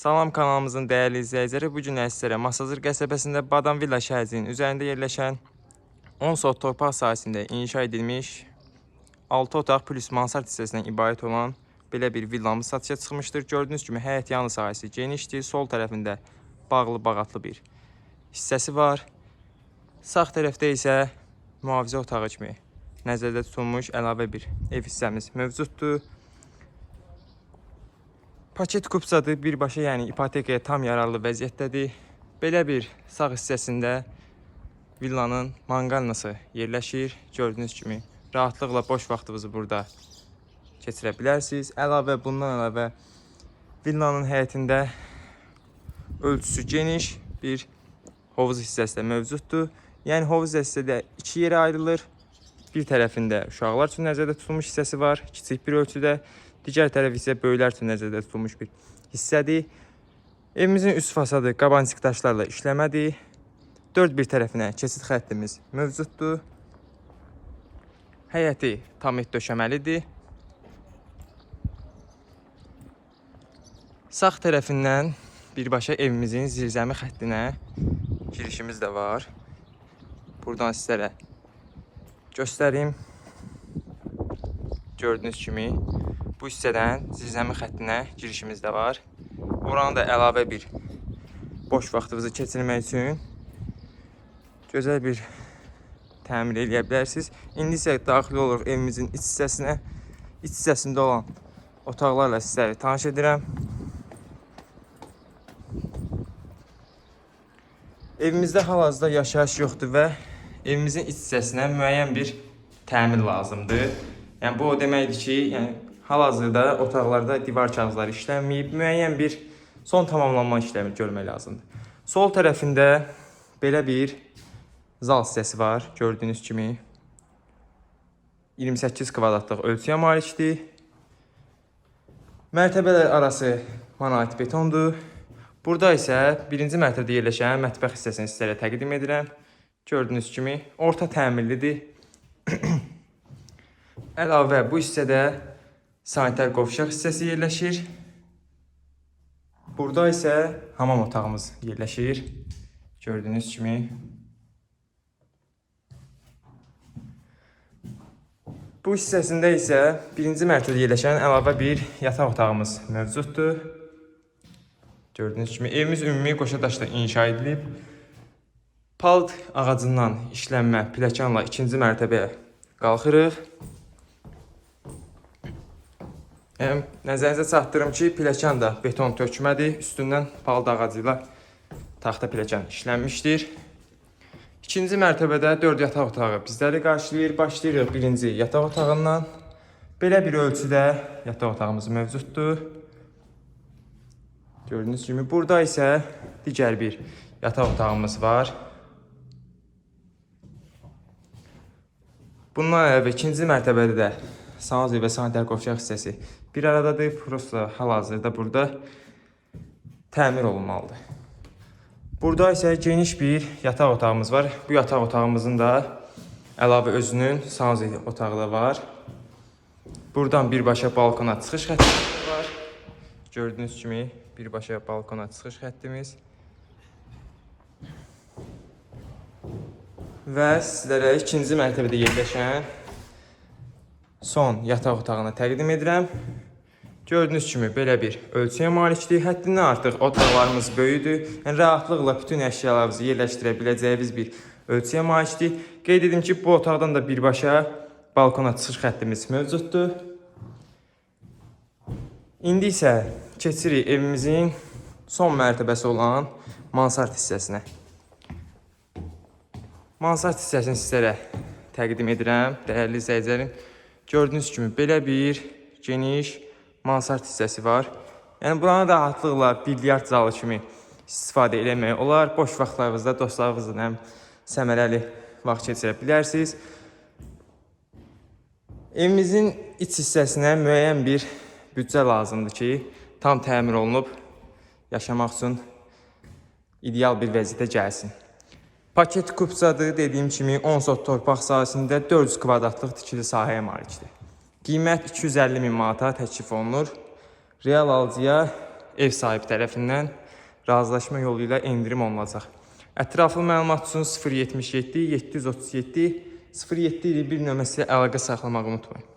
Salam kanalımızın değerli izləyiciləri, bu gün sizlərə Masazır qəsəbəsində Badam Villa şəhərciyinin üzərində yerləşən 10 sot torpaq sahəsində inşa edilmiş 6 otaq plus mansard hissəsindən ibarət olan belə bir villamız satışa çıxmışdır. Gördüyünüz kimi həyət yanı sahəsi genişdir. Sol tərəfində bağlı bağatlı bir hissəsi var. Sağ tərəfdə isə mühafizə otağı kimi nəzərdə tutulmuş əlavə bir ev hissəmiz mövcuddur. Paket kupsadır, birbaşa yəni ipotekaya tam yararlı vəziyyətdədir. Belə bir sağ hissəsində villanın manqalnası yerləşir. Gördüyünüz kimi rahatlıqla boş vaxtınızı burada keçirə bilərsiniz. Əlavə bundan əlavə villanın həyətində ölçüsü geniş bir hovuz hissəsi də mövcuddur. Yəni hovuz hissəsi də iki yerə ayrılır. Bir tərəfində uşaqlar üçün nəzərdə tutulmuş hissəsi var, kiçik bir ölçüdə. Digər tərəf isə böyüklər üçün nəzərdə tutulmuş bir hissədir. Evimizin üst fasadı qabancıq daşlarla işləmədir. Dörd bir tərəfinə keçid xəttimiz mövcuddur. Həyəti tam et döşəməlidir. Sağ tərəfindən birbaşa evimizin zirzəmi xəttinə girişimiz də var. Buradan sizlərə göstərim. Gördüyünüz kimi bu hissədən zirzəmi xəttinə girişimiz də var. Oranı da əlavə bir boş vaxtınızı keçirmək üçün gözəl bir təmir eləyə bilərsiniz. İndi isə daxil oluruq evimizin iç hissəsinə. İç hissəsində olan otaqlarla sizləri tanış edirəm. Evimizdə hal-hazırda yaşayış yoxdur və evimizin iç hissəsinə müəyyən bir təmir lazımdır. Yəni bu o deməkdir ki, yəni hal-hazırda otaqlarda divar kağızları işlənməyib, müəyyən bir son tamamlanma işləmi görmək lazımdır. Sol tərəfində belə bir zal hissəsi var, gördüyünüz kimi. 28 kvadratlıq ölçüyə malikdir. Mərtəbələr arası monolit betondur. Burada isə birinci mərtəbədə yerləşən mətbəx hissəsini sizlərə təqdim edirəm. Gördüyünüz kimi orta təmirlidir. Əlavə bu hissədə sanitar qovşaq hissəsi yerləşir. Burada isə hamam otağımız yerləşir. Gördüyünüz kimi. Bu hissəsində isə birinci mərtəbədə yerləşən əlavə bir yataq otağımız mövcuddur. Gördüyünüz kimi evimiz ümumi qoşa daşla inşa edilib. Palt ağacından işlənmə pilləkənlə ikinci mərtəbəyə qalxırıq. Nəzərinizə çatdırım ki, pilləkən də beton tökmədir. Üstündən palt ağacı ilə taxta pilləkən işlənmişdir. İkinci mərtəbədə 4 yataq otağı bizləri qarşılayır. Başlayırıq birinci yataq otağından. Belə bir ölçüdə yataq otağımız mövcuddur. Gördüyünüz kimi burada isə digər bir yataq otağımız var. Bundan əlavə ikinci mərtəbədə də sanuzel və sanitar qovşaq hissəsi bir aradadır. Prosta hal-hazırda burada təmir olunmalıdır. Burada isə geniş bir yataq otağımız var. Bu yataq otağımızın da əlavə özünün sanuzel otağı da var. Buradan birbaşa balkona çıxış xəttimiz var. Gördüyünüz kimi birbaşa balkona çıxış xəttimiz. Və sizlərə ikinci mərtəbədə yerləşən son yataq otağını təqdim edirəm. Gördüyünüz kimi belə bir ölçüyə malikdir. Həddindən artıq otaqlarımız böyükdür. Yəni rahatlıqla bütün əşyalarınızı yerləşdirə biləcəyiniz bir ölçüyə malikdir. Qeyd edim ki, bu otaqdan da birbaşa balkona çıxış xəttimiz mövcuddur. İndi isə keçirik evimizin son mərtəbəsi olan mansard hissəsinə. Mansard hissəsini sizlərə təqdim edirəm, dəyərli izləyicilərim. Gördüyünüz kimi belə bir geniş mansard hissəsi var. Yəni buranı rahatlıqla bilyard zalı kimi istifadə eləmək olar. Boş vaxtlarınızda dostlarınızla həm səmərəli vaxt keçirə bilərsiniz. Evimizin iç hissəsinə müəyyən bir büdcə lazımdır ki, tam təmir olunub yaşamaq üçün ideal bir vəziyyətə gəlsin. Paket kub zadı dediyim kimi 10 sot torpaq sahəsində 400 kvadratlıq tikili sahəyə malikdir. Qiymət 250 min manata təklif olunur. Real alıcıya ev sahibi tərəfindən razılaşma yolu ilə endirim olunacaq. Ətraflı məlumat üçün 077 737 0721 nömrəsi əlaqə saxlamaq unutmayın.